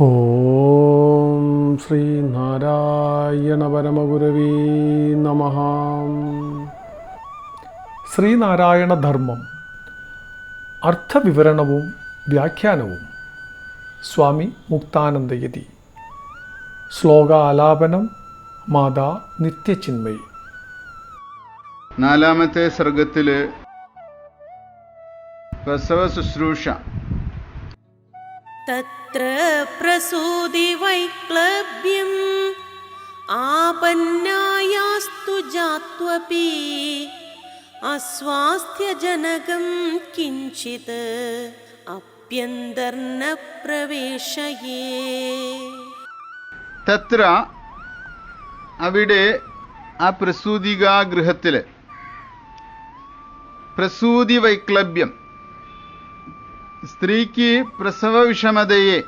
ഓം ശ്രീ നാരായണ പരമഗുരവീ നമ. ശ്രീനാരായണ ധർമ്മം അർത്ഥവിവരണവും വ്യാഖ്യാനവും. സ്വാമി മുക്താനന്ദയതി. ശ്ലോകാലാപനം മാതാ നിത്യചിന്മയി. നാലാമത്തെ സർഗത്തിൽ പ്രസവ ശുശ്രൂഷ. തത്ര പ്രസൂതി വൈക്ലബ്യം ആപന്നായാസ്തു ജാത്വപി. അസ്വാസ്ഥ്യജനകം കിഞ്ചിത് അപ്യന്തർന്ന പ്രവേശയേ തത്ര അവിടെ ആ പ്രസൂതികാഗൃഹത്തിൽ പ്രസൂതി വൈക്ലബ്യം സ്ത്രീക്ക് പ്രസവ വിഷമതയെ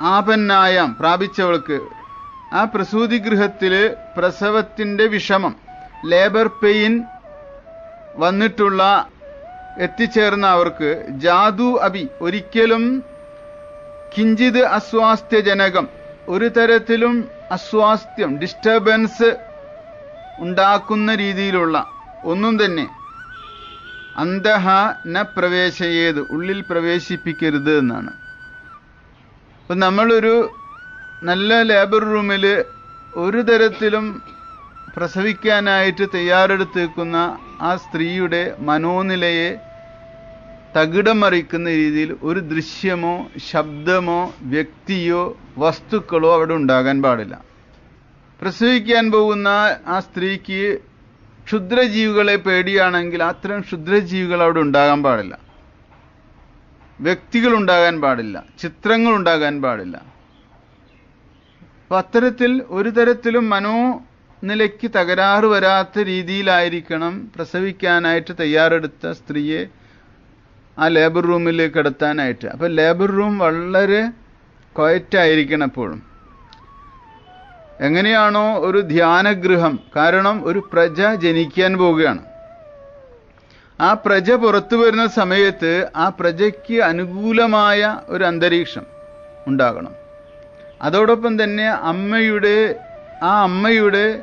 ആപന്നായം പ്രാപിച്ചവൾക്ക് ആ പ്രസൂതി ഗൃഹത്തിൽ പ്രസവത്തിന്റെ വിഷമം ലേബർ പെയിൻ വന്നിട്ടുള്ള എത്തിച്ചേർന്ന അവർക്ക് ജാതു അബി ഒരിക്കലും കിഞ്ചിത് അസ്വാസ്ഥ്യജനകം ഒരു തരത്തിലും അസ്വാസ്ഥ്യം ഡിസ്റ്റർബൻസ് ഉണ്ടാക്കുന്ന രീതിയിലുള്ള ഒന്നും തന്നെ അന്തഹ ന പ്രവേശയേത് ഉള്ളിൽ പ്രവേശിപ്പിക്കരുത് എന്നാണ്. അപ്പം നമ്മളൊരു നല്ല ലേബർ റൂമിൽ ഒരു തരത്തിലും പ്രസവിക്കാനായിട്ട് തയ്യാറെടുത്ത് നിൽക്കുന്ന ആ സ്ത്രീയുടെ മനോനിലയെ തകിടമറിക്കുന്ന രീതിയിൽ ഒരു ദൃശ്യമോ ശബ്ദമോ വ്യക്തിയോ വസ്തുക്കളോ അവിടെ ഉണ്ടാകാൻ പാടില്ല. പ്രസവിക്കാൻ പോകുന്ന ആ സ്ത്രീക്ക് ക്ഷുദ്രജീവികളെ പേടിയാണെങ്കിൽ അത്തരം ക്ഷുദ്രജീവികൾ അവിടെ ഉണ്ടാകാൻ പാടില്ല. വ്യക്തികൾ ഉണ്ടാകാൻ പാടില്ല. ചിത്രങ്ങൾ ഉണ്ടാകാൻ പാടില്ല. അപ്പൊ അത്തരത്തിൽ ഒരു തരത്തിലും മനോനിലയ്ക്ക് തകരാറ് വരാത്ത രീതിയിലായിരിക്കണം പ്രസവിക്കാനായിട്ട് തയ്യാറെടുത്ത സ്ത്രീയെ ആ ലേബർ റൂമിൽ കിടത്താനായിട്ട്. അപ്പൊ ലേബർ റൂം വളരെ ക്വയറ്റായിരിക്കണം എപ്പോഴും എങ്ങനെയാണോ ഒരു ധ്യാനഗൃഹം കാരണം ഒരു പ്രജ ജനിക്കാൻ പോവുകയാണ്. ആ പ്രജ പുറത്തു വരുന്ന സമയത്ത് ആ പ്രജയ്ക്ക് അനുകൂലമായ ഒരു അന്തരീക്ഷം ഉണ്ടാകണം. അതോടൊപ്പം തന്നെ അമ്മയുടെ ആ അമ്മയുടെ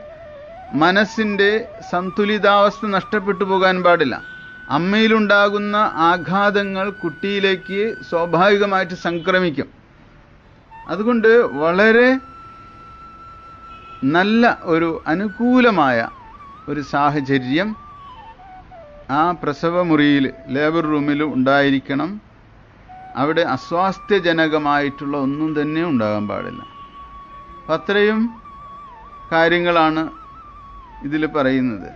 മനസ്സിന്റെ സന്തുലിതാവസ്ഥ നഷ്ടപ്പെട്ടു പോകാൻ പാടില്ല. അമ്മയിലുണ്ടാകുന്ന ആഘാതങ്ങൾ കുട്ടിയിലേക്ക് സ്വാഭാവികമായിട്ട് സംക്രമിക്കും. അതുകൊണ്ട് വളരെ നല്ല ഒരു അനുകൂലമായ ഒരു സാഹചര്യം ആ പ്രസവമുറിയിൽ ലേബർ റൂമിൽ ഉണ്ടായിരിക്കണം. അവിടെ അസ്വാസ്ഥ്യജനകമായിട്ടുള്ള ഒന്നും തന്നെ ഉണ്ടാകാൻ പാടില്ല. അത്രയും കാര്യങ്ങളാണ് ഇതിൽ പറയുന്നത്.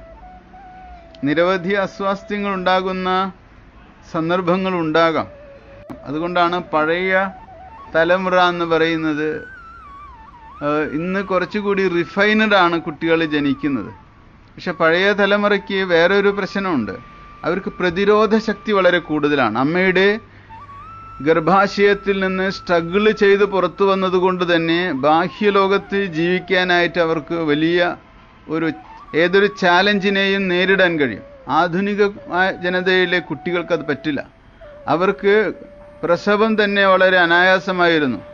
നിരവധി അസ്വാസ്ഥ്യങ്ങൾ ഉണ്ടാകുന്ന സന്ദർഭങ്ങൾ ഉണ്ടാകാം. അതുകൊണ്ടാണ് പഴയ തലമുറ എന്ന് പറയുന്നത് ഇന്ന് കുറച്ചുകൂടി റിഫൈനഡ് ആണ് കുട്ടികൾ ജനിക്കുന്നത്. പക്ഷെ പഴയ തലമുറയ്ക്ക് വേറൊരു പ്രശ്നമുണ്ട്. അവർക്ക് പ്രതിരോധ ശക്തി വളരെ കൂടുതലാണ്. അമ്മയുടെ ഗർഭാശയത്തിൽ നിന്ന് സ്ട്രഗിൾ ചെയ്ത് പുറത്തു വന്നതുകൊണ്ട് തന്നെ ബാഹ്യലോകത്ത് ജീവിക്കാനായിട്ട് അവർക്ക് വലിയ ഒരു ഏതൊരു ചാലഞ്ചിനെയും നേരിടാൻ കഴിയും. ആധുനിക ജനതയിലെ കുട്ടികൾക്കത് പറ്റില്ല. അവർക്ക് പ്രസവം തന്നെ വളരെ അനായാസമായിരുന്നു.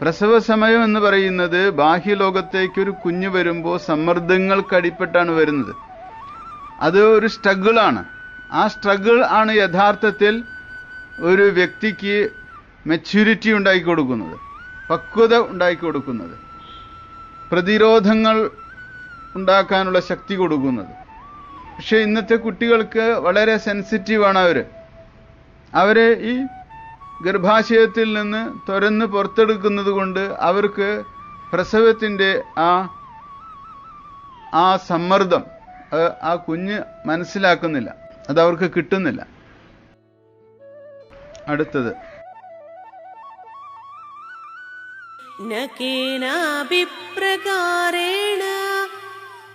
പ്രസവ സമയം എന്ന് പറയുന്നത് ബാഹ്യലോകത്തേക്ക് ഒരു കുഞ്ഞ് വരുമ്പോൾ സമ്മർദ്ദങ്ങൾക്കടിപ്പെട്ടാണ് വരുന്നത്. അത് ഒരു സ്ട്രഗിളാണ് ആ സ്ട്രഗിൾ ആണ് യഥാർത്ഥത്തിൽ ഒരു വ്യക്തിക്ക് മെച്യൂരിറ്റി ഉണ്ടാക്കി കൊടുക്കുന്നത്. പക്വത ഉണ്ടാക്കി കൊടുക്കുന്നത്. പ്രതിരോധങ്ങൾ ഉണ്ടാക്കാനുള്ള ശക്തി കൊടുക്കുന്നത്. പക്ഷേ ഇന്നത്തെ കുട്ടികൾക്ക് വളരെ സെൻസിറ്റീവാണ് അവർ അവരെ ഈ ഗർഭാശയത്തിൽ നിന്ന് തുരന്ന് പുറത്തെടുക്കുന്നത് കൊണ്ട് അവർക്ക് പ്രസവത്തിന്റെ ആ ആ സമ്മർദ്ദം ആ കുഞ്ഞ് മനസ്സിലാക്കുന്നില്ല. അത് അവർക്ക് കിട്ടുന്നില്ല. അടുത്തത്.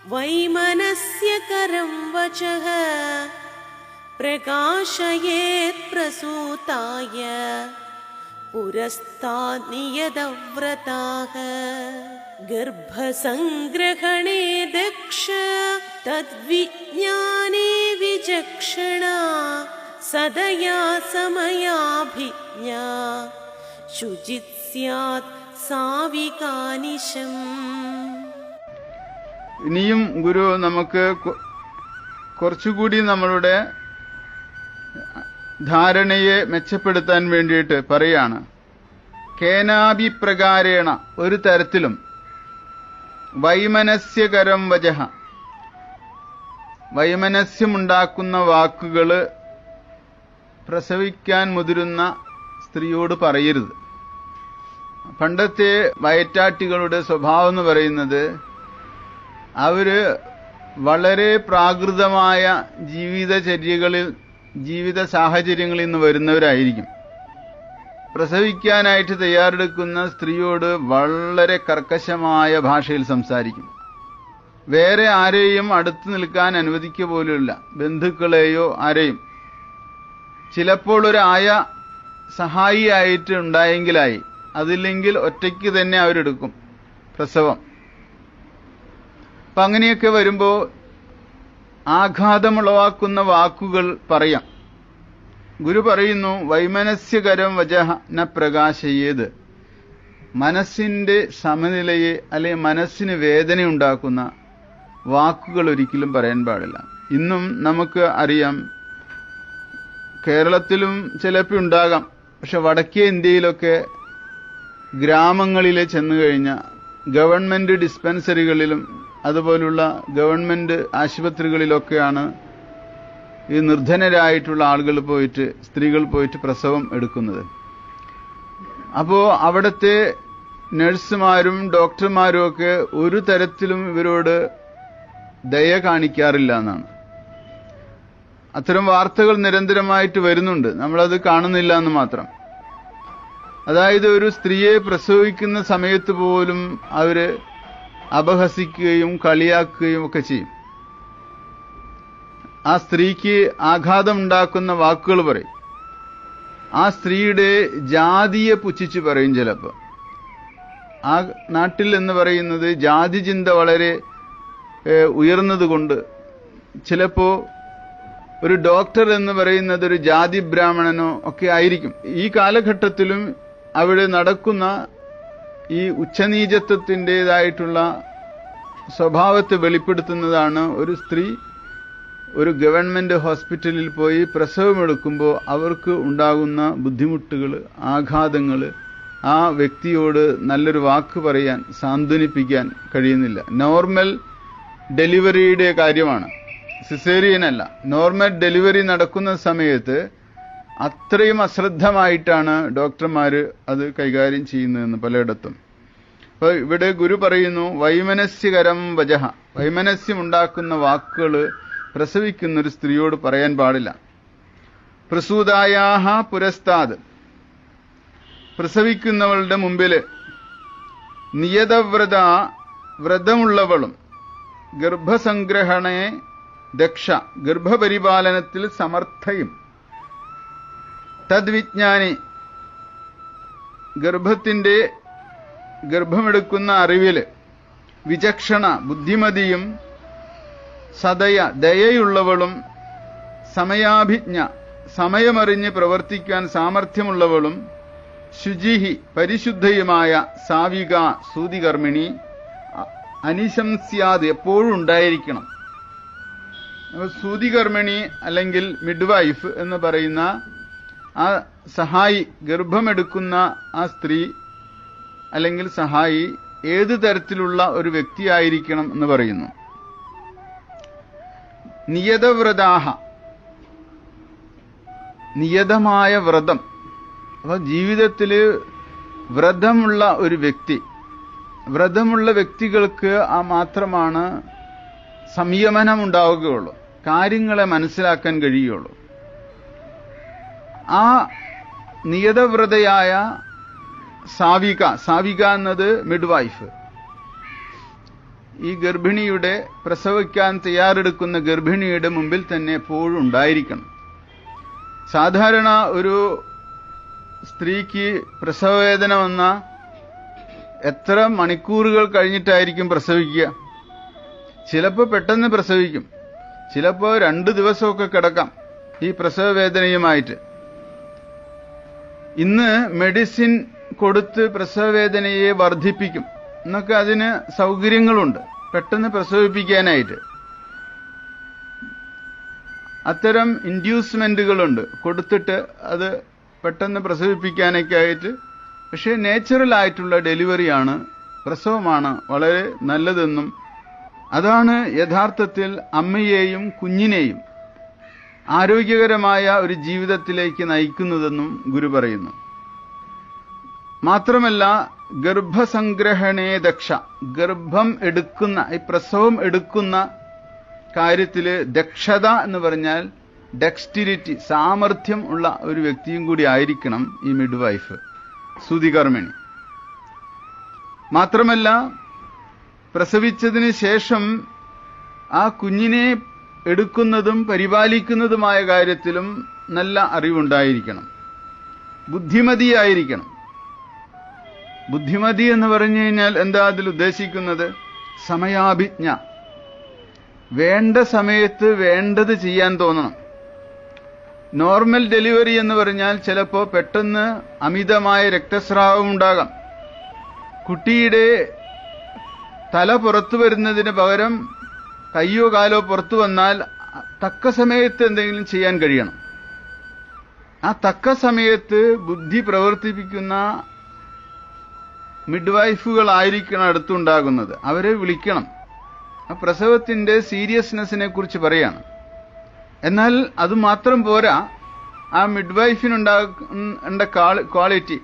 വൈമനസ്യ കരം വച प्रकाशयेत् प्रसूताय पुरस्तान्नियतव्रताः गर्भसङ्ग्रहणे दक्ष तद्विज्ञाने विचक्षणा सदया समयाभिज्ञा शुचित् स्यात् साविकानिशम् ഇനിയും ഗുരു നമുക്ക് കു- കുറച്ചുകൂടി നമ്മളുടെ ധാരണയെ മെച്ചപ്പെടുത്താൻ വേണ്ടിയിട്ട് പറയാണ്. കേനാഭിപ്രകാരേണ ഒരു തരത്തിലും വൈമനസ്യകരം വജഹ. വൈമനസ്യമുണ്ടാക്കുന്ന വാക്കുകൾ പ്രസവിക്കാൻ മുതിരുന്ന സ്ത്രീയോട് പറയരുത്. പണ്ടത്തെ വയറ്റാട്ടികളുടെ സ്വഭാവം എന്ന് പറയുന്നത് അവർ വളരെ പ്രാകൃതമായ ജീവിതചര്യകളിൽ ജീവിത സാഹചര്യങ്ങളിൽ നിന്ന് വരുന്നവരായിരിക്കും. പ്രസവിക്കാനായിട്ട് തയ്യാറെടുക്കുന്ന സ്ത്രീയോട് വളരെ കർക്കശമായ ഭാഷയിൽ സംസാരിക്കും. വേറെ ആരെയും അടുത്ത് നിൽക്കാൻ അനുവദിക്കുക പോലുമില്ല. ബന്ധുക്കളെയോ ആരെയും. ചിലപ്പോൾ ഒരു ആയ സഹായിയായിട്ട് ഉണ്ടായെങ്കിലായി അതില്ലെങ്കിൽ ഒറ്റയ്ക്ക് തന്നെ അവരെടുക്കും പ്രസവം. അപ്പൊ അങ്ങനെയൊക്കെ വരുമ്പോ ആഘാതമുളവാക്കുന്ന വാക്കുകൾ പറയാം. ഗുരു പറയുന്നു വൈമനസ്യകരം വജഹ ന പ്രകാശയേത്. മനസ്സിന്റെ സമനിലയെ അല്ലെ മനസ്സിന് വേദനയുണ്ടാക്കുന്ന വാക്കുകൾ ഒരിക്കലും പറയാൻ പാടില്ല. ഇന്നും നമുക്ക് അറിയാം കേരളത്തിലും ചിലപ്പോൾ ഉണ്ടാകാം. പക്ഷെ വടക്കേ ഇന്ത്യയിലൊക്കെ ഗ്രാമങ്ങളിലെ ചെന്നു ഗവൺമെന്റ് ഡിസ്പെൻസറികളിലും അതുപോലുള്ള ഗവൺമെന്റ് ആശുപത്രികളിലൊക്കെയാണ് ഈ നിർധനരായിട്ടുള്ള ആളുകൾ പോയിട്ട് സ്ത്രീകൾ പോയിട്ട് പ്രസവം എടുക്കുന്നത്. അപ്പോ അവിടുത്തെ നഴ്സുമാരും ഡോക്ടർമാരും ഒക്കെ ഒരു തരത്തിലും ഇവരോട് ദയ കാണിക്കാറില്ല എന്നാണ്. അത്തരം വാർത്തകൾ നിരന്തരമായിട്ട് വരുന്നുണ്ട്. നമ്മളത് കാണുന്നില്ല എന്ന് മാത്രം. അതായത് ഒരു സ്ത്രീയെ പ്രസവിക്കുന്ന സമയത്ത് പോലും അവർ അപഹസിക്കുകയും കളിയാക്കുകയും ഒക്കെ ചെയ്യും. ആ സ്ത്രീക്ക് ആഘാതം ഉണ്ടാക്കുന്ന വാക്കുകൾ പറയും. ആ സ്ത്രീയുടെ ജാതിയെ പുച്ഛിച്ച് പറയും ചിലപ്പോൾ. ആ നാട്ടിൽ എന്ന് പറയുന്നത് ജാതി ചിന്ത വളരെ ഉയർന്നതുകൊണ്ട് ചിലപ്പോൾ ഒരു ഡോക്ടർ എന്ന് പറയുന്നത് ഒരു ജാതി ബ്രാഹ്മണനോ ഒക്കെ ആയിരിക്കും. ഈ കാലഘട്ടത്തിലും അവിടെ നടക്കുന്ന ഈ ഉച്ചനീചത്വത്തിന്റെതായിട്ടുള്ള സ്വഭാവത്തെ വെളിപ്പെടുത്തുന്നതാണ് ഒരു സ്ത്രീ ഒരു ഗവൺമെന്റ് ഹോസ്പിറ്റലിൽ പോയി പ്രസവമെടുക്കുമ്പോൾ അവർക്ക് ഉണ്ടാകുന്ന ബുദ്ധിമുട്ടുകൾ ആഘാതങ്ങൾ ആ വ്യക്തിയോട് നല്ലൊരു വാക്ക് പറയാൻ സാന്ത്വനിപ്പിക്കാൻ കഴിയുന്നില്ല. നോർമൽ ഡെലിവറിയുടെ കാര്യമാണ്. സിസേറിയൻ അല്ല നോർമൽ ഡെലിവറി നടക്കുന്ന സമയത്ത് അത്രയും അശ്രദ്ധമായിട്ടാണ് ഡോക്ടർമാർ അത് കൈകാര്യം ചെയ്യുന്നതെന്ന് പലയിടത്തും. അപ്പൊ ഇവിടെ ഗുരു പറയുന്നു വൈമനസ്യകരം വജഹ. വൈമനസ്യമുണ്ടാക്കുന്ന വാക്കുകൾ പ്രസവിക്കുന്ന ഒരു സ്ത്രീയോട് പറയാൻ പാടില്ല. പ്രസൂതായാഹ പുരസ്താദ്. പ്രസവിക്കുന്നവളുടെ മുമ്പിൽ നിയതവ്രത വ്രതമുള്ളവളും ഗർഭസംഗ്രഹണേ ദക്ഷ ഗർഭപരിപാലനത്തിൽ സമർത്ഥയും. തദ്വിജ്ഞാനി ഗർഭത്തിന്റെ ഗർഭമെടുക്കുന്ന അറിവിൽ വിചക്ഷണ ബുദ്ധിമതിയും സദയ ദയയുള്ളവളും സമയാഭിജ്ഞ സമയമറിഞ്ഞ് പ്രവർത്തിക്കാൻ സാമർഥ്യമുള്ളവളും ശുചിഹി പരിശുദ്ധയുമായ സാവിക സൂതികർമ്മിണി അനിശംസ്യാത് എപ്പോഴും ഉണ്ടായിരിക്കണം സൂതികർമ്മിണി അല്ലെങ്കിൽ മിഡ്വൈഫ് എന്ന് പറയുന്ന ആ സഹായി ഗർഭമെടുക്കുന്ന ആ സ്ത്രീ അല്ലെങ്കിൽ സഹായി ഏത് തരത്തിലുള്ള ഒരു വ്യക്തിയായിരിക്കണം എന്ന് പറയുന്നു. നിയതവ്രതാഹ. നിയതമായ വ്രതം. അപ്പൊ ജീവിതത്തിൽ വ്രതമുള്ള ഒരു വ്യക്തി വ്രതമുള്ള വ്യക്തികൾക്ക് ആ മാത്രമാണ് സംയമനം ഉണ്ടാവുകയുള്ളൂ കാര്യങ്ങളെ മനസ്സിലാക്കാൻ കഴിയുള്ളൂ. ആ നിയതവ്രതയായ സാവിക സാവിക എന്നത് മിഡ് വൈഫ് ഈ ഗർഭിണിയുടെ പ്രസവിക്കാൻ തയ്യാറെടുക്കുന്ന ഗർഭിണിയുടെ മുമ്പിൽ തന്നെ എപ്പോഴും ഉണ്ടായിരിക്കണം. സാധാരണ ഒരു സ്ത്രീക്ക് പ്രസവവേദന വന്ന എത്ര മണിക്കൂറുകൾ കഴിഞ്ഞിട്ടായിരിക്കും പ്രസവിക്കുക? ചിലപ്പോൾ പെട്ടെന്ന് പ്രസവിക്കും. ചിലപ്പോൾ രണ്ട് ദിവസമൊക്കെ കിടക്കാം ഈ പ്രസവവേദനയുമായിട്ട്. ഇന്ന് മെഡിസിൻ കൊടുത്ത് പ്രസവവേദനയെ വർദ്ധിപ്പിക്കും എന്നൊക്കെ അതിന് സൗകര്യങ്ങളുണ്ട്. പെട്ടെന്ന് പ്രസവിപ്പിക്കാനായിട്ട്. അത്തരം ഇൻഡ്യൂസ്മെന്റുകളുണ്ട്. കൊടുത്തിട്ട് അത് പെട്ടെന്ന് പ്രസവിപ്പിക്കാനൊക്കെ ആയിട്ട് പക്ഷേ നാച്ചുറൽ ആയിട്ടുള്ള ഡെലിവറിയാണ് പ്രസവമാണ് വളരെ നല്ലതെന്നും അതാണ് യഥാർത്ഥത്തിൽ അമ്മയെയും കുഞ്ഞിനെയും ആരോഗ്യകരമായ ഒരു ജീവിതത്തിലേക്ക് നയിക്കുന്നതെന്നും ഗുരു പറയുന്നു. മാത്രമല്ല ഗർഭസംഗ്രഹണേ ദക്ഷ. ഗർഭം എടുക്കുന്ന ഈ പ്രസവം എടുക്കുന്ന കാര്യത്തിൽ ദക്ഷത എന്ന് പറഞ്ഞാൽ ഡെക്സ്റ്റിരിറ്റി സാമർഥ്യം ഉള്ള ഒരു വ്യക്തിയും കൂടി ആയിരിക്കണം ഈ മിഡ് വൈഫ് സുതികർമ്മിണി മാത്രമല്ല പ്രസവിച്ചതിന് ശേഷം ആ കുഞ്ഞിനെ എടുക്കുന്നതും പരിപാലിക്കുന്നതുമായ കാര്യത്തിലും നല്ല അറിവുണ്ടായിരിക്കണം. ബുദ്ധിമതിയായിരിക്കണം. ബുദ്ധിമതി എന്ന് പറഞ്ഞു കഴിഞ്ഞാൽ എന്താ അതിൽ ഉദ്ദേശിക്കുന്നത്? സമയാഭിജ്ഞ. വേണ്ട സമയത്ത് വേണ്ടത് ചെയ്യാൻ തോന്നണം. നോർമൽ ഡെലിവറി എന്ന് പറഞ്ഞാൽ ചിലപ്പോൾ പെട്ടെന്ന് അമിതമായ രക്തസ്രാവം ഉണ്ടാകാം. കുട്ടിയുടെ തല പുറത്തു വരുന്നതിന് പകരം കയ്യോ കാലോ പുറത്തു വന്നാൽ തക്ക സമയത്ത് എന്തെങ്കിലും ചെയ്യാൻ കഴിയണം. ആ തക്ക സമയത്ത് ബുദ്ധി പ്രവർത്തിപ്പിക്കുന്ന മിഡ്വൈഫുകളായിരിക്കണം അടുത്തുണ്ടാകുന്നത്. അവരെ വിളിക്കണം. ആ പ്രസവത്തിന്റെ സീരിയസ്നെസ്സിനെ കുറിച്ച് പറയാണ്. എന്നാൽ അത് മാത്രം പോരാ. ആ മിഡ്വൈഫിനുണ്ടാകേണ്ട ക്വാളിറ്റി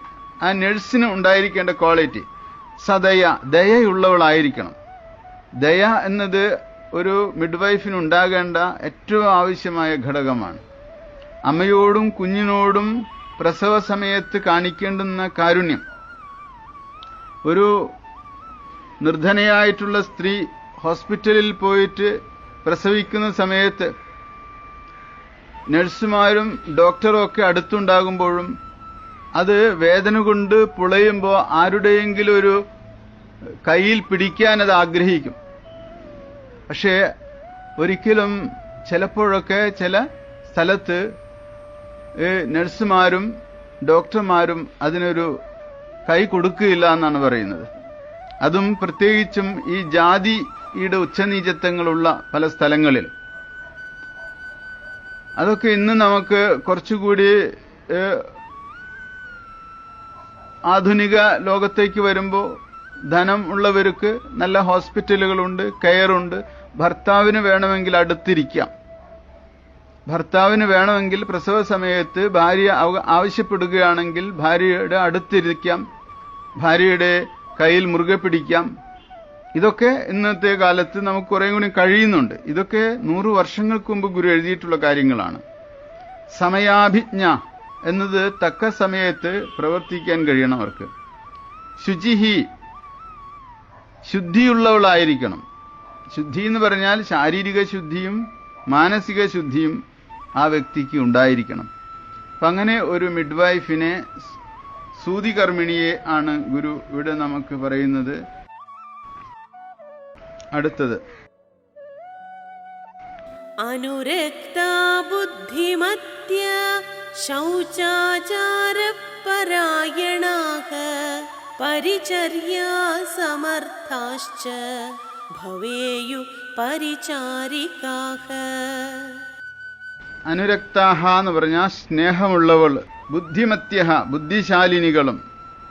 ആ നഴ്സിന് ഉണ്ടായിരിക്കേണ്ട ക്വാളിറ്റി സദയ ദയയുള്ളവളായിരിക്കണം. ദയ എന്നത് ഒരു മിഡ്വൈഫിനുണ്ടാകേണ്ട ഏറ്റവും ആവശ്യമായ ഘടകമാണ്. അമ്മയോടും കുഞ്ഞിനോടും പ്രസവ സമയത്ത് കാണിക്കേണ്ടുന്ന കാരുണ്യം. ഒരു നിർധനയായിട്ടുള്ള സ്ത്രീ ഹോസ്പിറ്റലിൽ പോയിട്ട് പ്രസവിക്കുന്ന സമയത്ത് നഴ്സുമാരും ഡോക്ടറും ഒക്കെ അടുത്തുണ്ടാകുമ്പോഴും അത് വേദന കൊണ്ട് പുളയുമ്പോൾ ആരുടെയെങ്കിലും ഒരു കയ്യിൽ പിടിക്കാൻ അത് ആഗ്രഹിക്കും. പക്ഷേ ഒരിക്കലും ചിലപ്പോഴൊക്കെ ചില സ്ഥലത്ത് നഴ്സുമാരും ഡോക്ടർമാരും അതിനൊരു കൈ കൊടുക്കുകയില്ല എന്നാണ് പറയുന്നത്. അതും പ്രത്യേകിച്ചും ഈ ജാതിയുടെ ഉച്ചനീചത്വങ്ങളുള്ള പല സ്ഥലങ്ങളിൽ. അതൊക്കെ ഇന്ന് നമുക്ക് കുറച്ചുകൂടി ആധുനിക ലോകത്തേക്ക് വരുമ്പോൾ ധനം ഉള്ളവർക്ക് നല്ല ഹോസ്പിറ്റലുകളുണ്ട് കെയറുണ്ട്. ഭർത്താവിന് വേണമെങ്കിൽ അടുത്തിരിക്കാം. ഭർത്താവിന് വേണമെങ്കിൽ പ്രസവ സമയത്ത് ഭാര്യ ആവശ്യപ്പെടുകയാണെങ്കിൽ ഭാര്യയുടെ അടുത്തിരിക്കാം. ഭാര്യയുടെ കയ്യിൽ മുറുകെ പിടിക്കാം. ഇതൊക്കെ ഇന്നത്തെ കാലത്ത് നമുക്ക് കുറേ കൂടി കഴിയുന്നുണ്ട്. ഇതൊക്കെ നൂറു വർഷങ്ങൾക്ക് മുമ്പ് ഗുരു എഴുതിയിട്ടുള്ള കാര്യങ്ങളാണ്. സമയാഭിജ്ഞ എന്നത് തക്ക സമയത്ത് പ്രവർത്തിക്കാൻ കഴിയണം അവർക്ക് ശുചിഹി ശുദ്ധിയുള്ളവളായിരിക്കണം. ശുദ്ധി എന്ന് പറഞ്ഞാൽ ശാരീരിക ശുദ്ധിയും മാനസിക ശുദ്ധിയും ആ വ്യക്തിക്ക് ഉണ്ടായിരിക്കണം. അപ്പം അങ്ങനെ ഒരു മിഡ്വൈഫിനെ സൂതികർമ്മിണിയെ ആണ് ഗുരു ഇവിടെ നമുക്ക് പറയുന്നത്. അടുത്തത്. അനുരക്ത ബുദ്ധിമത്യ ശൗചാചാരപരായണാക പരിചര്യാ സമർത്ഥാശ്ച ഭവേയു പരിചാരികാഹ. അനുരക്താഹ എന്ന് പറഞ്ഞാൽ സ്നേഹമുള്ളവൾ. ബുദ്ധിമത്യഹ ബുദ്ധിശാലിനികളും.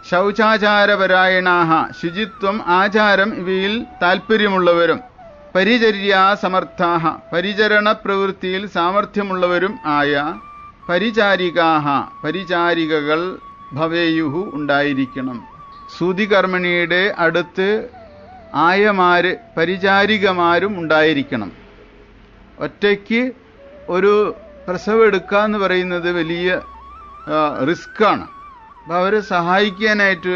ശൗചാചാരപരായണാഹ ശുചിത്വം ആചാരം ഇവയിൽ താൽപ്പര്യമുള്ളവരും പരിചര്യാസമർത്ഥാഹ പരിചരണ പ്രവൃത്തിയിൽ സാമർഥ്യമുള്ളവരും ആയ പരിചാരികാഹ പരിചാരികകൾ ഭവേയുഹു ഉണ്ടായിരിക്കണം. സൂതികർമ്മിണിയുടെ അടുത്ത് ആയമാര് പരിചാരികമാരും ഉണ്ടായിരിക്കണം. ഒറ്റയ്ക്ക് ഒരു പ്രസവം എടുക്കുക എന്ന് പറയുന്നത് വലിയ റിസ്ക്കാണ്. അപ്പോൾ അവരെ സഹായിക്കാനായിട്ട്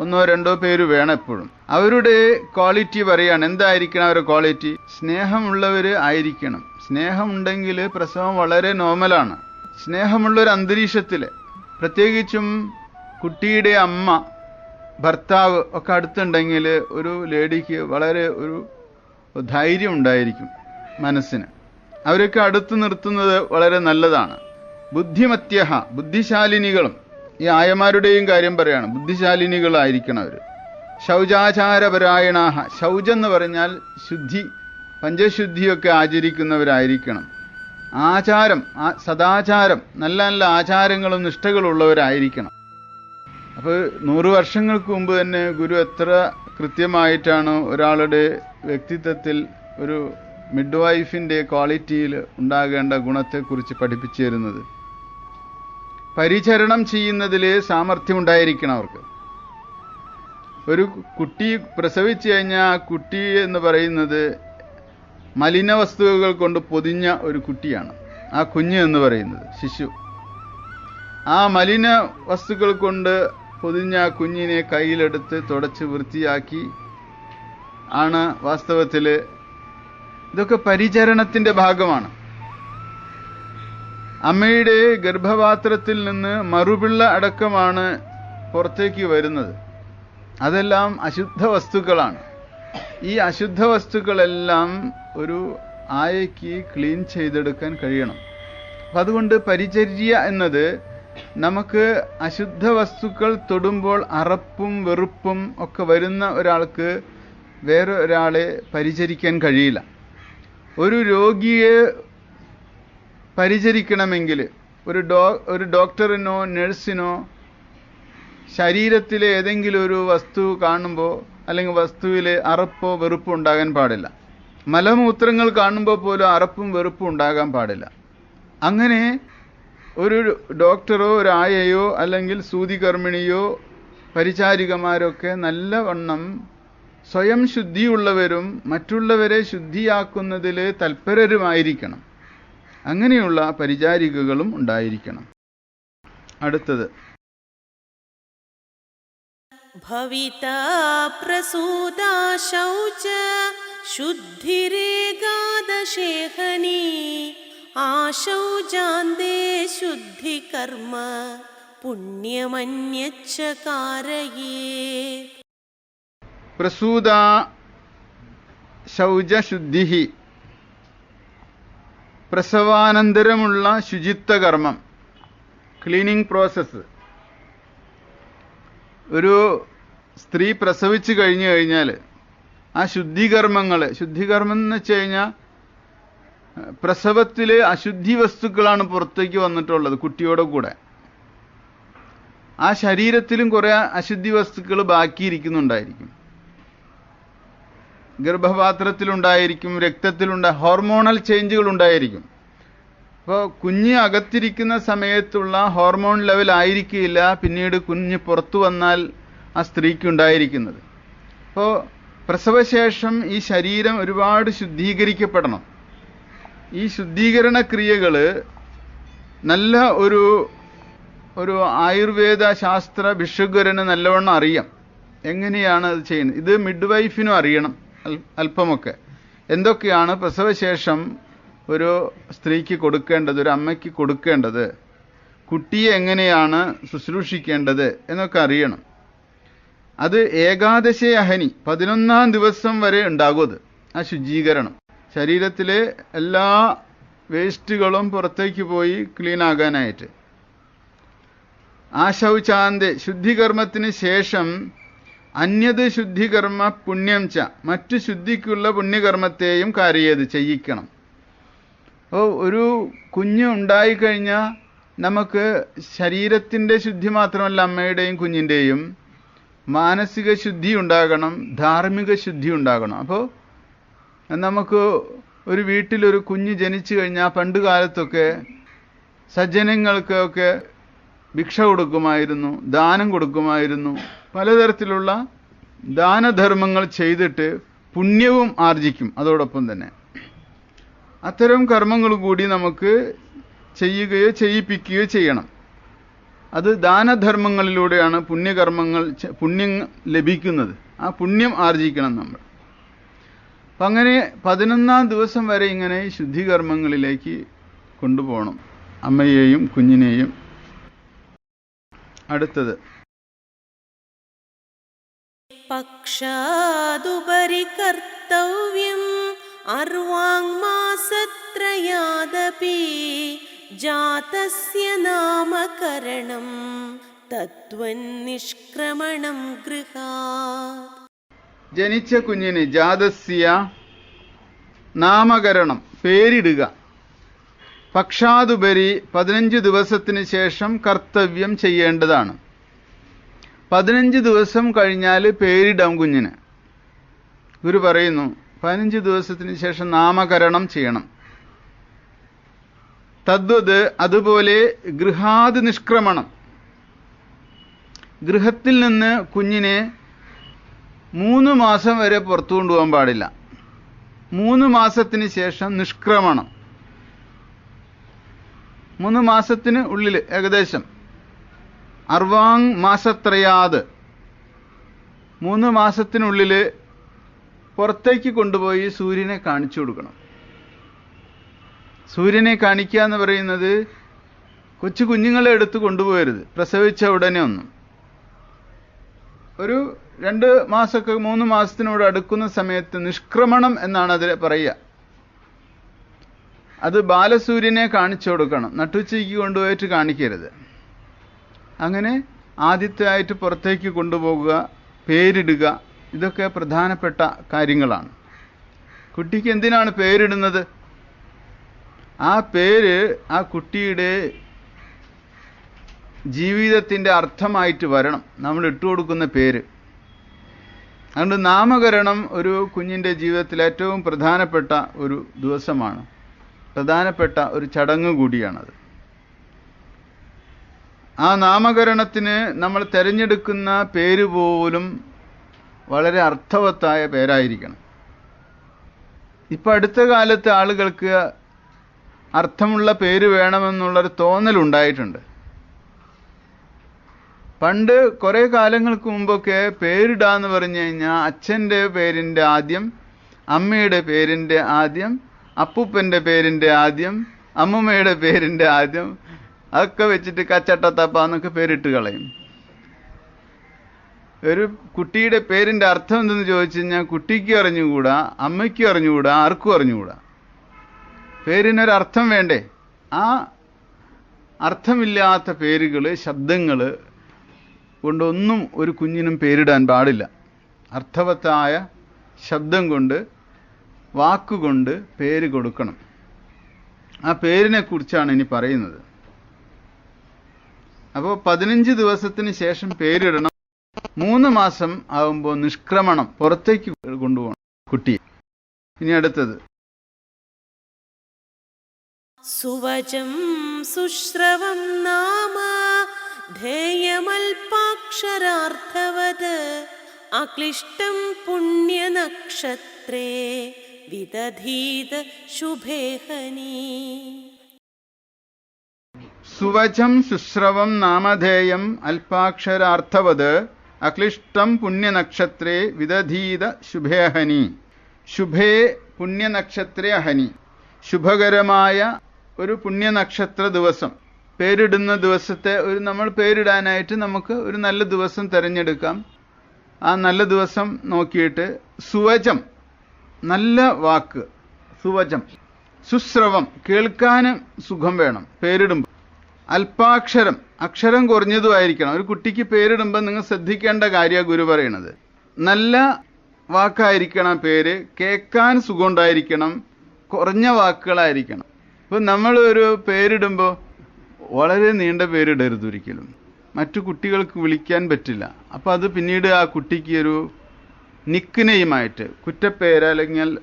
ഒന്നോ രണ്ടോ പേര് വേണം എപ്പോഴും. അവരുടെ ക്വാളിറ്റി പറയാണ് എന്തായിരിക്കണം അവരുടെ ക്വാളിറ്റി? സ്നേഹമുള്ളവർ ആയിരിക്കണം. സ്നേഹമുണ്ടെങ്കിൽ പ്രസവം വളരെ നോർമലാണ്. സ്നേഹമുള്ളൊരു അന്തരീക്ഷത്തിൽ പ്രത്യേകിച്ചും കുട്ടിയുടെ അമ്മ ഭർത്താവ് ഒക്കെ അടുത്തുണ്ടെങ്കിൽ ഒരു ലേഡിക്ക് വളരെ ഒരു ധൈര്യം ഉണ്ടായിരിക്കും മനസ്സിന്. അവരൊക്കെ അടുത്ത് നിർത്തുന്നത് വളരെ നല്ലതാണ്. ബുദ്ധിമത്യഹ ബുദ്ധിശാലിനികളും. ഈ ആയമാരുടെയും കാര്യം പറയാണ് ബുദ്ധിശാലിനികളായിരിക്കണം അവർ ശൗചാചാരപരായണാഹ ശൗചം എന്ന് പറഞ്ഞാൽ ശുദ്ധി പഞ്ചശുദ്ധിയൊക്കെ ആചരിക്കുന്നവരായിരിക്കണം. ആചാരം സദാചാരം നല്ല നല്ല ആചാരങ്ങളും നിഷ്ഠകളും ഉള്ളവരായിരിക്കണം അപ്പോൾ നൂറ് വർഷങ്ങൾക്ക് മുമ്പ് തന്നെ ഗുരു എത്ര കൃത്യമായിട്ടാണ് ഒരാളുടെ വ്യക്തിത്വത്തിൽ ഒരു മിഡ് വൈഫിന്റെ ക്വാളിറ്റിയിൽ ഉണ്ടാകേണ്ട ഗുണത്തെക്കുറിച്ച് പഠിപ്പിച്ചു തരുന്നത് പരിചരണം ചെയ്യുന്നതിൽ സാമർഥ്യം ഉണ്ടായിരിക്കണം അവർക്ക്. ഒരു കുട്ടി പ്രസവിച്ചു കഴിഞ്ഞാൽ ആ കുട്ടി എന്ന് പറയുന്നത് മലിന വസ്തുവകൾ കൊണ്ട് പൊതിഞ്ഞ ഒരു കുട്ടിയാണ്. ആ കുഞ്ഞ് എന്ന് പറയുന്നത് ശിശു. ആ മലിന വസ്തുക്കൾ കൊണ്ട് പൊതിഞ്ഞ ആ കുഞ്ഞിനെ കയ്യിലെടുത്ത് തുടച്ച് വൃത്തിയാക്കി ആണ് വാസ്തവത്തിൽ ഇതൊക്കെ പരിചരണത്തിന്റെ ഭാഗമാണ്. അമ്മയുടെ ഗർഭപാത്രത്തിൽ നിന്ന് മറുപിള്ള അടക്കമാണ് പുറത്തേക്ക് വരുന്നത്. അതെല്ലാം അശുദ്ധ വസ്തുക്കളാണ്. ഈ അശുദ്ധ വസ്തുക്കളെല്ലാം ഒരു ആയയ്ക്ക് ക്ലീൻ ചെയ്തെടുക്കാൻ കഴിയണം. അപ്പം അതുകൊണ്ട് പരിചര്യ എന്നത് നമുക്ക് അശുദ്ധ വസ്തുക്കൾ തൊടുമ്പോൾ അറപ്പും വെറുപ്പും ഒക്കെ വരുന്ന ഒരാൾക്ക് വേറെ ഒരാളെ പരിചരിക്കാൻ കഴിയില്ല. ഒരു രോഗിയെ പരിചരിക്കണമെങ്കിൽ ഒരു ഡോ ഒരു ഡോക്ടറിനോ നഴ്സിനോ ശരീരത്തിലെ ഏതെങ്കിലും ഒരു വസ്തു കാണുമ്പോൾ അല്ലെങ്കിൽ വസ്തുവിൽ അറപ്പോ വെറുപ്പോ ഉണ്ടാകാൻ പാടില്ല. മലമൂത്രങ്ങൾ കാണുമ്പോൾ പോലും അറപ്പും വെറുപ്പും ഉണ്ടാകാൻ പാടില്ല. അങ്ങനെ ഒരു ഡോക്ടറോ ഒരു ആയയോ അല്ലെങ്കിൽ സൂതികർമ്മിണിയോ പരിചാരികമാരൊക്കെ നല്ലവണ്ണം സ്വയം ശുദ്ധിയുള്ളവരും മറ്റുള്ളവരെ ശുദ്ധിയാക്കുന്നതിൽ തൽപരരുമായിരിക്കണം. അങ്ങനെയുള്ള പരിചാരികകളും ഉണ്ടായിരിക്കണം. അടുത്തത്. ഭവിതാ പ്രസൂതാ ശൗച ശുദ്ധിരേകാദശേഖനി ആശൗജാന്തേ ശുദ്ധി കർമ്മ പുണ്യമന്യച്ച കാരയേ. പ്രസൂത ശൗചശുദ്ധി പ്രസവാനന്തരമുള്ള ശുചിത്വ കർമ്മം ക്ലീനിങ് പ്രോസസ്സ്. ഒരു സ്ത്രീ പ്രസവിച്ചു കഴിഞ്ഞു കഴിഞ്ഞാൽ ആ ശുദ്ധികർമ്മങ്ങൾ ശുദ്ധികർമ്മം എന്ന് വെച്ച് കഴിഞ്ഞാൽ പ്രസവത്തിൽ അശുദ്ധി വസ്തുക്കളാണ് പുറത്തേക്ക് വന്നിട്ടുള്ളത് കുട്ടിയോടെ കൂടെ. ആ ശരീരത്തിലും കുറേ അശുദ്ധി വസ്തുക്കൾ ബാക്കിയിരിക്കുന്നുണ്ടായിരിക്കും. ഗർഭപാത്രത്തിലുണ്ടായിരിക്കും രക്തത്തിലുണ്ട ഹോർമോണൽ ചേഞ്ചുകൾ ഉണ്ടായിരിക്കും. അപ്പോൾ കുഞ്ഞ് അകത്തിരിക്കുന്ന സമയത്തുള്ള ഹോർമോൺ ലെവൽ ആയിരിക്കില്ല പിന്നീട് കുഞ്ഞ് പുറത്തു വന്നാൽ ആ സ്ത്രീക്ക് ഉണ്ടായിരിക്കുന്നത്. അപ്പോൾ പ്രസവശേഷം ഈ ശരീരം ഒരുപാട് ശുദ്ധീകരിക്കപ്പെടണം. ഈ ശുദ്ധീകരണ ക്രിയകൾ നല്ല ഒരു ഒരു ആയുർവേദ ശാസ്ത്ര ഭിഷഗ്വരന് നല്ലവണ്ണം അറിയാം. എങ്ങനെയാണ് അത് ചെയ്യുന്നത്? ഇത് മിഡ് വൈഫിനും അറിയണം. അല്പമൊക്കെ. എന്തൊക്കെയാണ് പ്രസവശേഷം ഒരു സ്ത്രീക്ക് കൊടുക്കേണ്ടത് ഒരു അമ്മയ്ക്ക് കൊടുക്കേണ്ടത്? കുട്ടിയെ എങ്ങനെയാണ് ശുശ്രൂഷിക്കേണ്ടത് എന്നൊക്കെ അറിയണം. അത് ഏകാദശി അഹനി പതിനൊന്നാം ദിവസം വരെ ഉണ്ടാകും അത് ആ ശുചീകരണം. ശരീരത്തിലെ എല്ലാ വേസ്റ്റുകളും പുറത്തേക്ക് പോയി ക്ലീൻ ആകാനായിട്ട്. ശൗചാന്തെ ശുദ്ധികർമ്മത്തിന് ശേഷം അന്യത് ശുദ്ധികർമ്മ പുണ്യം ച. മറ്റു ശുദ്ധിക്കുള്ള പുണ്യകർമ്മത്തെയും കാര്യത് ചെയ്യിക്കണം. അപ്പോൾ ഒരു കുഞ്ഞ് ഉണ്ടായിക്കഴിഞ്ഞാൽ നമുക്ക് ശരീരത്തിന്റെ ശുദ്ധി മാത്രമല്ല അമ്മയുടെയും കുഞ്ഞിന്റെയും മാനസിക ശുദ്ധി ഉണ്ടാകണം ധാർമ്മിക ശുദ്ധി ഉണ്ടാകണം. അപ്പോൾ നമുക്ക് ഒരു വീട്ടിലൊരു കുഞ്ഞ് ജനിച്ചു കഴിഞ്ഞാൽ പണ്ട് കാലത്തൊക്കെ സജ്ജനങ്ങൾക്കൊക്കെ ഭിക്ഷ കൊടുക്കുമായിരുന്നു ദാനം കൊടുക്കുമായിരുന്നു. പലതരത്തിലുള്ള ദാനധർമ്മങ്ങൾ ചെയ്തിട്ട് പുണ്യവും ആർജിക്കും അതോടൊപ്പം തന്നെ. അത്തരം കർമ്മങ്ങൾ കൂടി നമുക്ക് ചെയ്യുകയോ ചെയ്യിപ്പിക്കുകയോ ചെയ്യണം. അത് ദാനധർമ്മങ്ങളിലൂടെയാണ് പുണ്യകർമ്മങ്ങൾ പുണ്യം ലഭിക്കുന്നത്. ആ പുണ്യം ആർജിക്കണം നമ്മൾ. അപ്പം അങ്ങനെ പതിനൊന്നാം ദിവസം വരെ ഇങ്ങനെ ശുദ്ധികർമ്മങ്ങളിലേക്ക് കൊണ്ടുപോകണം. അമ്മയെയും കുഞ്ഞിനെയും. അടുത്തത്. पक्षादुपरि कर्तव्यम् अर्वाङ्मासत्रयादपि जातस्य नामकरणं തദ്വന്നിഷ്ക്രമണം ഗൃഹാത് ജനിച്ച കുഞ്ഞിന് ജാതസ്യ നാമകരണം പേരിടുക പക്ഷാതുപരി പതിനഞ്ച് ദിവസത്തിന് ശേഷം കർത്തവ്യം ചെയ്യേണ്ടതാണ് പതിനഞ്ച് ദിവസം കഴിഞ്ഞാൽ പേരിടാം കുഞ്ഞിന്. ഗുരു പറയുന്നു പതിനഞ്ച് ദിവസത്തിന് ശേഷം നാമകരണം ചെയ്യണം. തദ്വത് അതുപോലെ ഗൃഹാത് നിഷ്ക്രമണം. ഗൃഹത്തിൽ നിന്ന് കുഞ്ഞിനെ മൂന്ന് മാസം വരെ പുറത്തു കൊണ്ടുപോകാൻ പാടില്ല. മൂന്ന് മാസത്തിന് ശേഷം നിഷ്ക്രമണം. മൂന്ന് മാസത്തിന് ഉള്ളിൽ ഏകദേശം. അർവാങ് മാസത്രയാത് മൂന്ന് മാസത്തിനുള്ളിൽ പുറത്തേക്ക് കൊണ്ടുപോയി സൂര്യനെ കാണിച്ചു കൊടുക്കണം. സൂര്യനെ കാണിക്കുക എന്ന് പറയുന്നത് കൊച്ചു കുഞ്ഞുങ്ങളെ എടുത്ത് കൊണ്ടുപോകരുത്. പ്രസവിച്ച ഉടനെ ഒന്നും. ഒരു രണ്ട് മാസമൊക്കെ മൂന്ന് മാസത്തിനോട് അടുക്കുന്ന സമയത്ത് നിഷ്ക്രമണം എന്നാണ് അതിൽ പറയുക. അത് ബാലസൂര്യനെ കാണിച്ചു കൊടുക്കണം. നട്ടുച്ചയ്ക്ക് കൊണ്ടുപോയിട്ട് കാണിക്കരുത്. അങ്ങനെ ആദ്യത്തെ പുറത്തേക്ക് കൊണ്ടുപോകുക പേരിടുക ഇതൊക്കെ പ്രധാനപ്പെട്ട കാര്യങ്ങളാണ്. കുട്ടിക്ക് എന്തിനാണ് പേരിടുന്നത്? ആ പേര് ആ കുട്ടിയുടെ ജീവിതത്തിന്റെ അർത്ഥമായിട്ട് വരണം. നമ്മൾ ഇട്ടു കൊടുക്കുന്ന പേര്. അതുകൊണ്ട് നാമകരണം ഒരു കുഞ്ഞിന്റെ ജീവിതത്തിൽ ഏറ്റവും പ്രധാനപ്പെട്ട ഒരു ദിവസമാണ്. പ്രധാനപ്പെട്ട ഒരു ചടങ്ങ് കൂടിയാണത്. ആ നാമകരണത്തിന് നമ്മൾ തിരഞ്ഞെടുക്കുന്ന പേര് പോലും വളരെ അർത്ഥവത്തായ പേരായിരിക്കണം. ഇപ്പം അടുത്ത കാലത്ത് ആളുകൾക്ക് അർത്ഥമുള്ള പേര് വേണമെന്നുള്ളൊരു തോന്നലുണ്ടായിട്ടുണ്ട് പണ്ട് കുറേ കാലങ്ങൾക്ക് മുമ്പൊക്കെ പേരിടാന്ന് പറഞ്ഞു കഴിഞ്ഞാൽ അച്ഛന്റെ പേരിന്റെ ആദ്യം അമ്മയുടെ പേരിന്റെ ആദ്യം അപ്പൂപ്പന്റെ പേരിന്റെ ആദ്യം അമ്മൂമ്മയുടെ പേരിന്റെ ആദ്യം അതൊക്കെ വെച്ചിട്ട് കച്ചട്ടത്തപ്പ എന്നൊക്കെ പേരിട്ട് കളയും. ഒരു കുട്ടിയുടെ പേരിന്റെ അർത്ഥം എന്തെന്ന് ചോദിച്ചു കഴിഞ്ഞാൽ കുട്ടിക്ക് അറിഞ്ഞുകൂടാ അമ്മയ്ക്കും അറിഞ്ഞുകൂടാ ആർക്കും അറിഞ്ഞുകൂടാ. പേരിനൊരർത്ഥം വേണ്ടേ? ആ അർത്ഥമില്ലാത്ത പേരുകൾ ശബ്ദങ്ങൾ കൊണ്ടൊന്നും ഒരു കുഞ്ഞിനും പേരിടാൻ പാടില്ല. അർത്ഥവത്തായ ശബ്ദം കൊണ്ട് വാക്കുകൊണ്ട് പേര് കൊടുക്കണം. ആ പേരിനെക്കുറിച്ചാണ് ഇനി പറയുന്നത്. അപ്പോൾ പതിനഞ്ച് ദിവസത്തിന് ശേഷം പേരിടണം. മൂന്ന് മാസം ആകുമ്പോൾ നിഷ്ക്രമണം പുറത്തേക്ക് കൊണ്ടുപോകണം കുട്ടിയെ ഇനി അടുത്തത്. സുവചം സുശ്രവം നാമ ധേയമൽപാക്ഷരാർത്ഥവത് അക്ലിഷ്ടം പുണ്യനക്ഷത്രേ വിദധീത ശുഭേഹനീ. സുവചം ശുശ്രവം നാമധേയം അല്പാക്ഷരാർത്ഥവത് അക്ലിഷ്ടം പുണ്യനക്ഷത്രേ വിദധീത ശുഭേഹനി. ശുഭേ പുണ്യനക്ഷത്രേ അഹനി. ശുഭകരമായ ഒരു പുണ്യനക്ഷത്ര ദിവസം. പേരിടുന്ന ദിവസത്തെ ഒരു നമ്മൾ പേരിടാനായിട്ട് നമുക്ക് ഒരു നല്ല ദിവസം തിരഞ്ഞെടുക്കാം. ആ നല്ല ദിവസം നോക്കിയിട്ട് സുവചം നല്ല വാക്ക്. സുവചം സുശ്രവം കേൾക്കാനും സുഖം വേണം. പേരിടുമ്പോൾ. അല്പാക്ഷരം അക്ഷരം കുറഞ്ഞതുമായിരിക്കണം. ഒരു കുട്ടിക്ക് പേരിടുമ്പോൾ നിങ്ങൾ ശ്രദ്ധിക്കേണ്ട കാര്യമാണ് ഗുരു പറയണത്. നല്ല വാക്കായിരിക്കണം പേര് കേൾക്കാൻ സുഖമുണ്ടായിരിക്കണം കുറഞ്ഞ വാക്കുകളായിരിക്കണം. ഇപ്പം നമ്മൾ ഒരു പേരിടുമ്പോൾ വളരെ നീണ്ട പേരിടരുത് ഒരിക്കലും. മറ്റു കുട്ടികൾക്ക് വിളിക്കാൻ പറ്റില്ല. അപ്പം അത് പിന്നീട് ആ കുട്ടിക്ക് ഒരു നിക്ക് കുറ്റപ്പേര് അല്ലെങ്കിൽ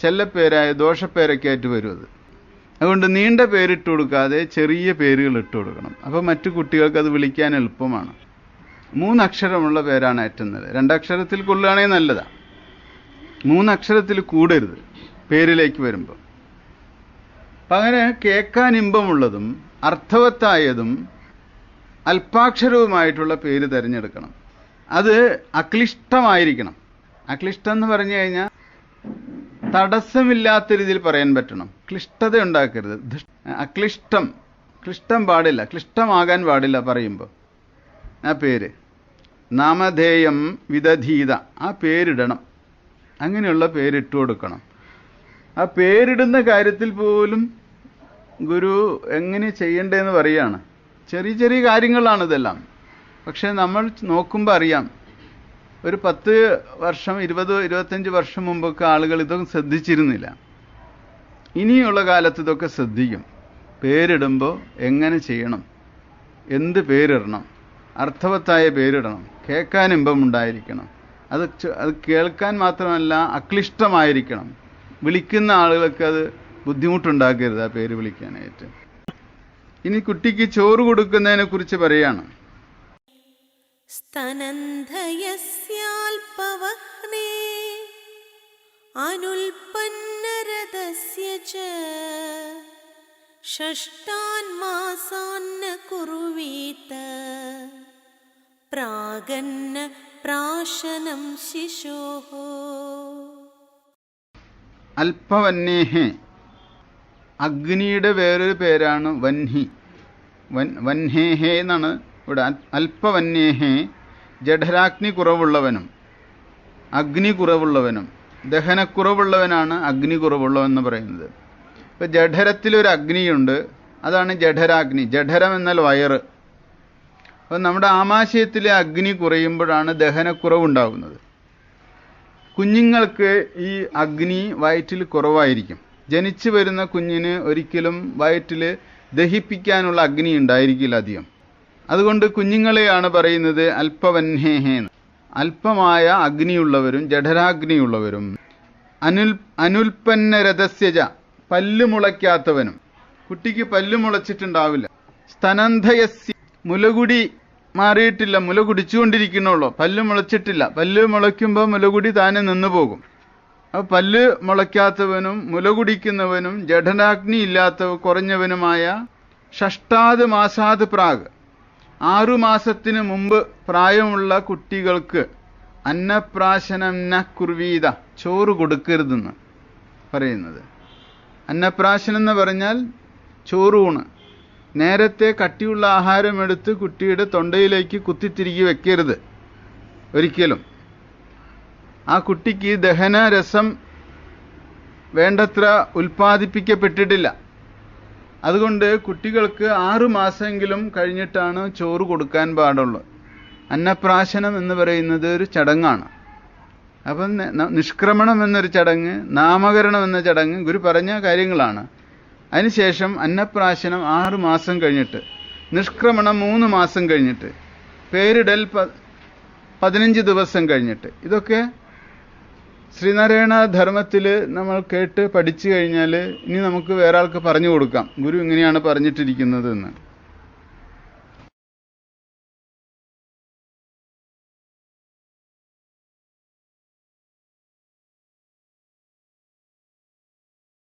ചെല്ലപ്പേരായ ദോഷപ്പേരൊക്കെ ആയിട്ട് വരും അത്. അതുകൊണ്ട് നീണ്ട പേരിട്ട് കൊടുക്കാതെ ചെറിയ പേരുകൾ ഇട്ട് കൊടുക്കണം. അപ്പോൾ മറ്റു കുട്ടികൾക്ക് അത് വിളിക്കാൻ എളുപ്പമാണ്. മൂന്നക്ഷരമുള്ള പേരാണ് ഏറ്റവും നല്ലത് രണ്ടക്ഷരത്തിൽ കൊള്ളുകയാണെങ്കിൽ നല്ലതാണ് മൂന്നക്ഷരത്തിൽ കൂടരുത് പേരിലേക്ക് വരുമ്പോൾ അങ്ങനെ കേൾക്കാൻ ഇമ്പമുള്ളതും അർത്ഥവത്തായതും അല്പാക്ഷരവുമായിട്ടുള്ള പേര് തിരഞ്ഞെടുക്കണം. അത് അക്ലിഷ്ടമായിരിക്കണം. അക്ലിഷ്ടം എന്ന് പറഞ്ഞു കഴിഞ്ഞാൽ തടസ്സമില്ലാത്ത രീതിയിൽ പറയാൻ പറ്റണം. ക്ലിഷ്ടത ഉണ്ടാക്കരുത്. അക്ലിഷ്ടം ക്ലിഷ്ടം. പാടില്ല. ക്ലിഷ്ടമാകാൻ പാടില്ല പറയുമ്പോൾ ആ പേര്. നാമധേയം വിദധീത. ആ പേരിടണം. അങ്ങനെയുള്ള പേരിട്ട് കൊടുക്കണം. ആ പേരിടുന്ന കാര്യത്തിൽ പോലും ഗുരു എങ്ങനെ ചെയ്യണ്ടേന്ന് പറയാണ്. ചെറിയ ചെറിയ കാര്യങ്ങളാണ് ഇതെല്ലാം. പക്ഷേ നമ്മൾ നോക്കുമ്പോൾ അറിയാം. ഒരു പത്ത് വർഷം ഇരുപത് ഇരുപത്തഞ്ച് വർഷം മുമ്പൊക്കെ ആളുകൾ ഇതൊന്നും ശ്രദ്ധിച്ചിരുന്നില്ല. ഇനിയുള്ള കാലത്ത് ഇതൊക്കെ ശ്രദ്ധിക്കും. പേരിടുമ്പോൾ എങ്ങനെ ചെയ്യണം? എന്ത് പേരിടണം? അർത്ഥവത്തായ പേരിടണം. കേൾക്കാൻ ഇമ്പമുണ്ടായിരിക്കണം അത് അത് കേൾക്കാൻ മാത്രമല്ല അക്ലിഷ്ടമായിരിക്കണം. വിളിക്കുന്ന ആളുകൾക്ക് അത് ബുദ്ധിമുട്ടുണ്ടാക്കരുത് ആ പേര് വിളിക്കാനായിട്ട്. ഇനി കുട്ടിക്ക് ചോറ് കൊടുക്കുന്നതിനെ കുറിച്ച് പറയാണ്. स्तनन्धयस्याल्पवह्ने अनुल्पन्नरदस्य च षष्ठान्मासान्न कुर्वीत प्रागन्न प्राशनं शिशोः അല്പവന്നേഹേ അഗ്നിയുടെ വേറൊരു പേരാണ് വൻഹി വൻ വൻഹേഹേ എന്നാണ് ഇവിടെ അല്പവന്യേഹേ ജഠരാഗ്നി കുറവുള്ളവനും അഗ്നി കുറവുള്ളവനും ദഹനക്കുറവുള്ളവനാണ് അഗ്നി കുറവുള്ളവെന്ന് പറയുന്നത്. ഇപ്പം ജഠരത്തിലൊരു അഗ്നിയുണ്ട് അതാണ് ജഠരാഗ്നി. ജഠരം എന്നാൽ വയറ് അപ്പം നമ്മുടെ ആമാശയത്തിലെ അഗ്നി കുറയുമ്പോഴാണ് ദഹനക്കുറവുണ്ടാകുന്നത് കുഞ്ഞുങ്ങൾക്ക് ഈ അഗ്നി വയറ്റിൽ കുറവായിരിക്കും. ജനിച്ചു വരുന്ന കുഞ്ഞിന് ഒരിക്കലും വയറ്റിൽ ദഹിപ്പിക്കാനുള്ള അഗ്നി ഉണ്ടായിരിക്കില്ല അധികം. അതുകൊണ്ട് കുഞ്ഞുങ്ങളെയാണ് പറയുന്നത് അല്പവന്ഹേഹേന്ന് അല്പമായ അഗ്നിയുള്ളവരും ജഠരാഗ്നിയുള്ളവരും. അനുൽ അനുൽപ്പന്ന പല്ലുമുളയ്ക്കാത്തവനും പല്ല് കുട്ടിക്ക് പല്ലുമുളച്ചിട്ടുണ്ടാവില്ല സ്തനന്ധയസ്യ മുലകുടി മാറിയിട്ടില്ല മുല കുടിച്ചുകൊണ്ടിരിക്കണുള്ളൂ പല്ല് മുളച്ചിട്ടില്ല. പല്ല് മുളയ്ക്കുമ്പോൾ മുലകുടി താനെ നിന്നു പോകും. അപ്പോൾ പല്ല് മുളയ്ക്കാത്തവനും മുല കുടിക്കുന്നവനും ജഠനാഗ്നി ഇല്ലാത്ത കുറഞ്ഞവനുമായ ഷഷ്ടാത് മാസാത് പ്രാഗ്. ആറു മാസത്തിന് മുമ്പ് പ്രായമുള്ള കുട്ടികൾക്ക് അന്നപ്രാശനം കുർവീത ചോറ് കൊടുക്കരുതെന്ന് പറയുന്നത്. അന്നപ്രാശനം എന്ന് പറഞ്ഞാൽ ചോറൂണ്. നേരത്തെ കട്ടിയുള്ള ആഹാരം എടുത്ത് കുട്ടിയുടെ തൊണ്ടയിലേക്ക് കുത്തിത്തിരികി വെക്കരുത് ഒരിക്കലും. ആ കുട്ടിക്ക് ദഹന രസം വേണ്ടത്ര ഉൽപ്പാദിപ്പിക്കപ്പെട്ടിട്ടില്ല. അതുകൊണ്ട് കുട്ടികൾക്ക് ആറു മാസമെങ്കിലും കഴിഞ്ഞിട്ടാണ് ചോറ് കൊടുക്കാൻ പാടുള്ളൂ. അന്നപ്രാശനം എന്ന് പറയുന്നത് ഒരു ചടങ്ങാണ്. അപ്പം നിഷ്ക്രമണം എന്നൊരു ചടങ്ങ് നാമകരണം എന്ന ചടങ്ങ് ഗുരു പറഞ്ഞ കാര്യങ്ങളാണ്. അതിനുശേഷം അന്നപ്രാശനം ആറ് മാസം കഴിഞ്ഞിട്ട് നിഷ്ക്രമണം മൂന്ന് മാസം കഴിഞ്ഞിട്ട് പേരിടൽ പതിനഞ്ച് ദിവസം കഴിഞ്ഞിട്ട് ഇതൊക്കെ ശ്രീനാരായണ ധർമ്മത്തിൽ നമ്മൾ കേട്ട് പഠിച്ചു കഴിഞ്ഞാൽ ഇനി നമുക്ക് വേറെ ആൾക്ക് പറഞ്ഞു കൊടുക്കാം. ഗുരു ഇങ്ങനെയാണ് പറഞ്ഞിട്ടിരിക്കുന്നത് എന്ന്